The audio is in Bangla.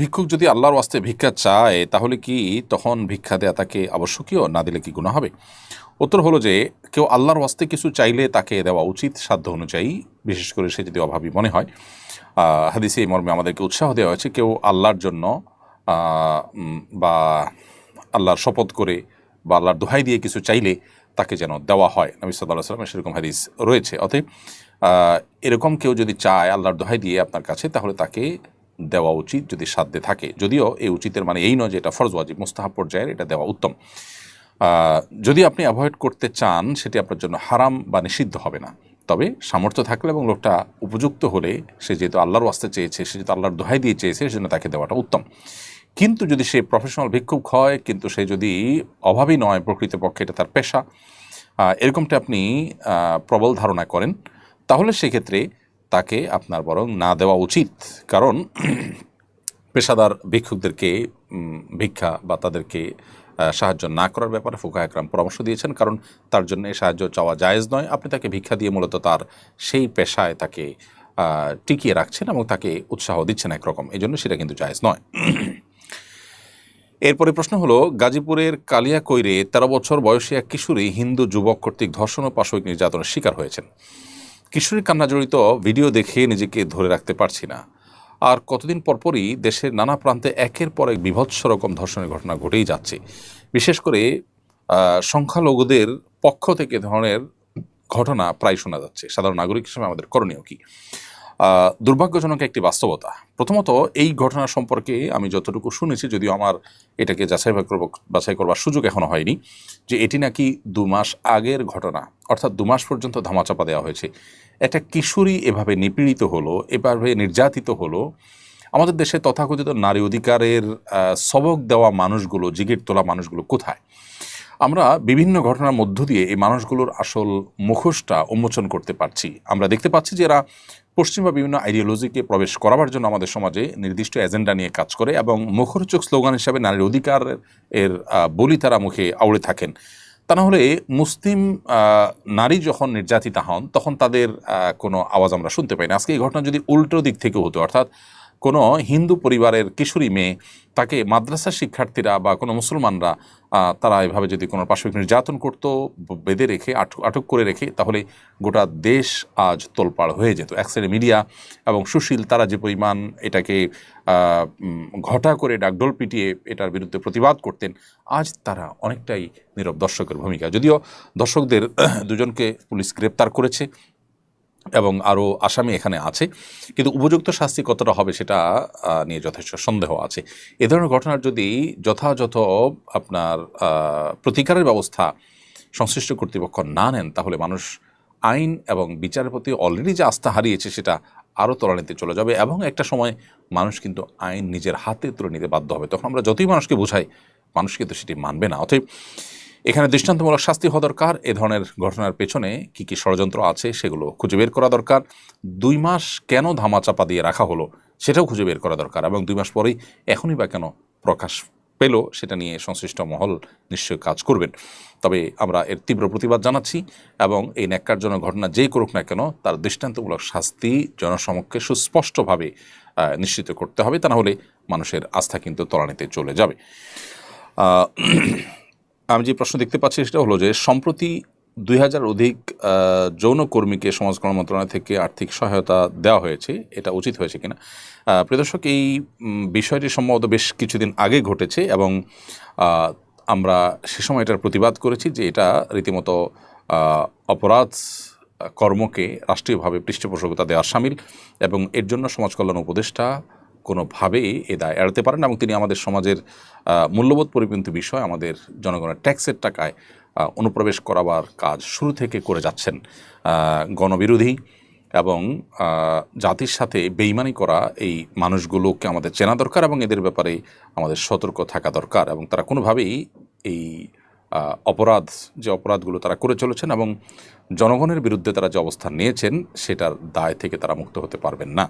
ভিক্ষুক যদি আল্লাহর ওয়াস্তে ভিক্ষা চায়, তাহলে কি তখন ভিক্ষা দেয়া তাকে আবশ্যকীয়? না দিলে কি গুণা হবে? উত্তর হলো যে, কেউ আল্লাহর ওয়াস্তে কিছু চাইলে তাকে দেওয়া উচিত সাধ্য অনুযায়ী, বিশেষ করে সে যদি অভাবী মনে হয়। হাদিসে এই মর্মে আমাদেরকে উৎসাহ দেওয়া হয়েছে, কেউ আল্লাহর জন্য বা আল্লাহর শপথ করে বা আল্লাহর দোহাই দিয়ে কিছু চাইলে তাকে যেন দেওয়া হয়। নবী সাল্লাহ সাল্লামের সেরকম হাদিস রয়েছে। অতএব এরকম কেউ যদি চায় আল্লাহর দোহাই দিয়ে আপনার কাছে, তাহলে তাকে দেওয়া উচিত যদি সাধ্যে থাকে। যদিও এই উচিতের মানে এই নয় যে এটা ফরজ, ওয়াজিব, মুস্তাহাব পর্যায়ের এটা দেওয়া উত্তম। যদি আপনি অ্যাভয়েড করতে চান, সেটি আপনার জন্য হারাম বা নিষিদ্ধ হবে না। তবে সামর্থ্য থাকলে এবং লোকটা উপযুক্ত হলে, সে যেহেতু আল্লাহর ওয়াস্তে চেয়েছে, সে যেহেতু আল্লাহর দোহাই দিয়ে চেয়েছে, সেজন্য তাকে দেওয়াটা উত্তম। কিন্তু যদি সে প্রফেশনাল ভিক্ষুক হয়, কিন্তু সে যদি অভাবী নয় প্রকৃতপক্ষে, এটা তার পেশা এরকমটা আপনি প্রবল ধারণা করেন, তাহলে সেক্ষেত্রে তাকে আপনার বরং না দেওয়া উচিত। কারণ পেশাদার ভিক্ষুকদেরকে ভিক্ষা বা তাদেরকে সাহায্য না করার ব্যাপারে ফুকা একরাম পরামর্শ দিয়েছেন। কারণ তার জন্য সাহায্য চাওয়া জায়েজ নয়। আপনি তাকে ভিক্ষা দিয়ে মূলত তার সেই পেশায় তাকে টিকিয়ে রাখছেন এবং তাকে উৎসাহ দিচ্ছেন একরকম। এই জন্য সেটা কিন্তু জায়েজ নয়। এরপরে প্রশ্ন হলো, গাজীপুরের কালিয়াকৈরে তেরো বছর বয়সী এক কিশোরী হিন্দু যুবক কর্তৃক ধর্ষণ ও পাশবিক নির্যাতনের শিকার হয়েছেন। কিশোরীর কান্না জড়িত ভিডিও দেখে নিজেকে ধরে রাখতে পারছি না। আর কতদিন পরপরই দেশের নানা প্রান্তে একের পর এক বিভৎস রকম ধর্ষণের ঘটনা ঘটেই যাচ্ছে। বিশেষ করে সংখ্যালঘুদের পক্ষ থেকে ধরনের ঘটনা প্রায় শোনা যাচ্ছে। সাধারণ নাগরিক হিসেবে আমাদের করণীয় কি? দুর্ভাগ্যজনক একটি বাস্তবতা। প্রথমত, এই ঘটনা সম্পর্কে আমি যতটুকু শুনেছি, যদিও আমার এটাকে যাচাই বাছাই করব বাছাই করবার সুযোগ এখনও হয়নি, যে এটি নাকি দু মাস আগের ঘটনা, অর্থাৎ দু মাস পর্যন্ত ধামাচাপা দেওয়া হয়েছে। একটা কিশোরী এভাবে নিপীড়িত হলো, এভাবে নির্যাতিত হলো, আমাদের দেশে তথাকথিত নারী অধিকারের সবক দেওয়া মানুষগুলো, জিগির তোলা মানুষগুলো কোথায়? আমরা বিভিন্ন ঘটনার মধ্য দিয়ে এই মানুষগুলোর আসল মুখোশটা উন্মোচন করতে পারছি। আমরা দেখতে পাচ্ছি যে এরা পশ্চিমা বিভিন্ন আইডিওলজিকে প্রবেশ করাবার জন্য আমাদের সমাজে নির্দিষ্ট এজেন্ডা নিয়ে কাজ করে এবং মুখরোচক স্লোগান হিসাবে নারীর অধিকার এর বলি তারা মুখে আউড়ে থাকেন। তা না হলে মুসলিম নারী যখন নির্যাতিতা হন, তখন তাদের কোনো আওয়াজ আমরা শুনতে পাই না। আজকে এই ঘটনা যদি উল্টো দিক থেকে হতো, অর্থাৎ কোনো হিন্দু পরিবারের কিশোরী মেয়ে, তাকে মাদ্রাসা শিক্ষার্থীরা বা কোনো মুসলমানরা তারা এভাবে যদি কোনো পাশবিক নির্যাতন করতো, বেঁধে রেখে, আটক করে রেখে, তাহলে গোটা দেশ আজ তোলপাড় হয়ে যেত। এক সাইডে মিডিয়া এবং সুশীল, তারা যে পরিমাণ এটাকে ঘটা করে ডাকডোল পিটিয়ে এটার বিরুদ্ধে প্রতিবাদ করতেন, আজ তারা অনেকটাই নীরব দর্শকের ভূমিকা। যদিও দর্শকদের দুজনকে পুলিশ গ্রেপ্তার করেছে এবং আরও আসামি এখানে আছে। কিন্তু উপযুক্ত শাস্তি কতটা হবে সেটা নিয়ে যথেষ্ট সন্দেহ আছে। এ ধরনের ঘটনার যদি যথাযথ আপনার প্রতিকারের ব্যবস্থা সংশ্লিষ্ট কর্তৃপক্ষ না নেন, তাহলে মানুষ আইন এবং বিচারের প্রতি অলরেডি যে আস্থা হারিয়েছে সেটা আরও তলানিতে চলে যাবে এবং একটা সময় মানুষ কিন্তু আইন নিজের হাতে তুলে নিতে বাধ্য হবে। তখন আমরা যতই মানুষকে বোঝাই, মানুষ কিন্তু সেটি মানবে না। অতএব এখানে দৃষ্টান্তমূলক শাস্তি হওয়া দরকার। এ ধরনের ঘটনার পেছনে কি কি ষড়যন্ত্র আছে সেগুলো খুঁজে বের করা দরকার। দুই মাস কেন ধামাচাপা দিয়ে রাখা হলো সেটাও খুঁজে বের করা দরকার এবং দুই মাস পরেই এখনই বা কেন প্রকাশ পেল সেটা নিয়ে সংশ্লিষ্ট মহল নিশ্চয়ই কাজ করবেন। তবে আমরা এর তীব্র প্রতিবাদ জানাচ্ছি এবং এই ন্যাক্কারজনক ঘটনা যেই করুক না কেন তার দৃষ্টান্তমূলক শাস্তি জনসমক্ষে সুস্পষ্টভাবে নিশ্চিত করতে হবে। তা না হলে মানুষের আস্থা কিন্তু তলানিতে চলে যাবে। আমি যে প্রশ্ন দেখতে পাচ্ছি সেটা হলো যে সম্প্রতি দুই হাজার অধিক যৌনকর্মীকে সমাজ কল্যাণ মন্ত্রণালয় থেকে আর্থিক সহায়তা দেওয়া হয়েছে। এটা উচিত হয়েছে কিনা? আহ, প্রিয় দর্শক এই বিষয়টি সম্ভবত বেশ কিছুদিন আগে ঘটেছে এবং আমরা সে সময় এটার প্রতিবাদ করেছি যে এটা রীতিমতো অপরাধ কর্মকে রাষ্ট্রীয়ভাবে পৃষ্ঠপোষকতা দেওয়ার সামিল এবং এর জন্য সমাজ কল্যাণ উপদেষ্টা কোনোভাবেই এ দায় এড়াতে পারেন এবং তিনি আমাদের সমাজের মূল্যবোধ পরিপন্থী বিষয় আমাদের জনগণের ট্যাক্সের টাকায় অনুপ্রবেশ করাবার কাজ শুরু থেকে করে যাচ্ছেন গণবিরোধী এবং জাতির সাথে বেইমানি করা এই মানুষগুলোকে আমাদের চেনা দরকার এবং এদের ব্যাপারে আমাদের সতর্ক থাকা দরকার এবং তারা কোনোভাবেই এই অপরাধ, যে অপরাধগুলো তারা করে চলেছেন এবং জনগণের বিরুদ্ধে তারা যে অবস্থান নিয়েছেন সেটার দায় থেকে তারা মুক্ত হতে পারবেন না।